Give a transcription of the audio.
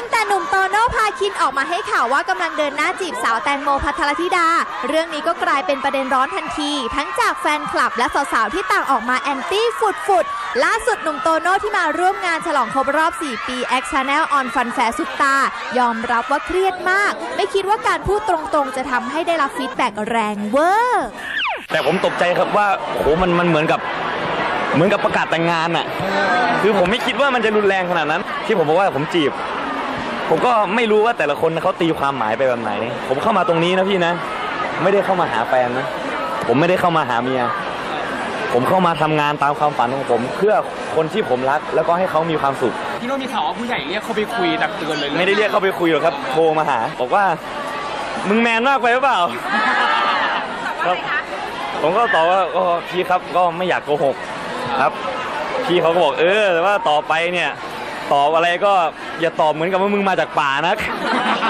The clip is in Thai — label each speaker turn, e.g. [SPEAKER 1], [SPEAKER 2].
[SPEAKER 1] ตั้งแต่หนุ่มโตโน่พาคินออกมาให้ข่าวว่ากำลังเดินหน้าจีบสาวแตงโมพัทรธิดา เรื่องนี้ก็กลายเป็นประเด็นร้อนทันที ทั้งจากแฟนคลับและสาวๆที่ต่างออกมาแอนตี้ฟุดฟุดๆล่าสุดหนุ่มโตโน่ที่มาร่วมงานฉลองครบรอบ 4 ปี X Channel on Fun Fair สุดตา ยอมรับว่าเครียดมาก ไม่คิดว่าการพูดตรงๆ จะทำให้ได้รับฟีดแบ็กแรงเวอร์
[SPEAKER 2] แต่ผมตกใจครับว่าโหมันมันเหมือนกับเหมือนกับประกาศแต่งงานอะคือผมไม่คิดว่ามันจะรุนแรงขนาดนั้น ที่ผมบอกว่าผมจีบ ผมก็ไม่รู้ว่าแต่ละคนเขาตีความหมายไปแบบไหน ผมเข้ามาตรงนี้นะพี่นะ ไม่ได้เข้ามาหาแฟนนะ ผมไม่ได้เข้ามาหาเมีย ผมเข้ามาทำงานตามความฝันของผม เพื่อคนที่ผมรัก แล้วก็ให้เขามีความสุข
[SPEAKER 3] พี่โน้ตมีข่าวว่าผู้ใหญ่เรียกเขาไปคุยตักเตือนเลย
[SPEAKER 2] ไม่ได้เรียกเขาไปคุยหรอกครับ โทรมาหา บอกว่า มึงแมนมากไปหรือเปล่าครับผมก็ตอบว่าก็พี่ครับก็ไม่อยากโกหกครับ พี่เขาก็บอกเออแต่ว่าต่อไปเนี่ย ตอบอะไรก็อย่าตอบเหมือนกับว่ามึงมาจากป่านัก